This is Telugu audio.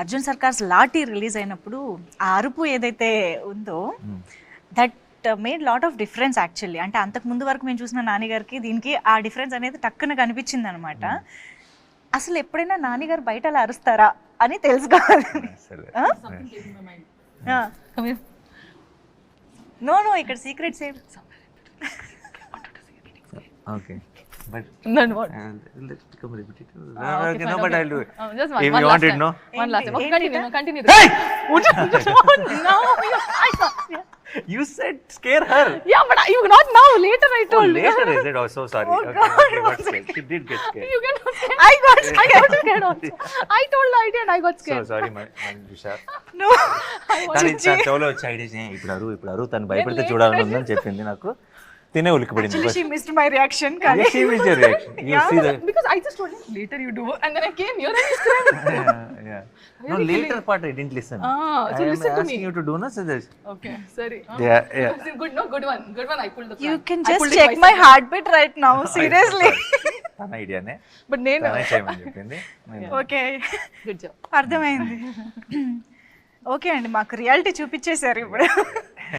అర్జున్ సర్కార్స్ లాఠీ రిలీజ్ అయినప్పుడు ఆ అరుపు ఏదైతే ఉందో that made lot of difference actually అంటే అంతకు ముందు వరకు మేము చూసిన నాన్నగారికి దీనికి ఆ డిఫరెన్స్ అనేది టక్కున కనిపించింది అనమాట అసలు ఎప్పుడైనా నాన్నగారు బయట అలా అరుస్తారా అని తెలుసుకోవాలి. నో నో ఇక్కడ secret save okay but Then what? let's become repetitive. Ah, okay, okay, fine, no, but okay. I'll do it. Oh, just one- If one you last want it, no? One last time. Okay, continue, continue. Hey! Would you- you want now? Yeah, You said scare her. Yeah, but you not now. Later I Oh, told. later is it? Oh, so sorry. Oh, okay, God, okay, got scared. She did get scared. You get not scared. I got I got scared also. I told the idea and I got So scared. sorry, my Manjusha. No తను తన చెవులో వచ్చి ఐడియా ఇప్పుడు అరువు ఇప్పుడు అరువు తను భయపడితే చూడాలని ఉందని చెప్పింది నాకు తినే ఉలికిపడింది actually she missed my reaction కానీ She missed your reaction. You see the Because I just told him later you do, and then I came here and yeah, yeah. No, later part I didn't listen. Ah, so I am listen to asking me. you to do so this. Okay, sorry. Uh, Yeah, yeah. Good, no, good one, good one. I pulled the. You prank. Can I just pulled it check myself. My heart beat right now seriously తన ఐడియానే But నేను. తనే చేయమని చెప్పింది నేను- ఓకే Good job. అర్థమైంది ఓకే అండి మాకు రియాలిటీ చూపించేశారు ఇప్పుడు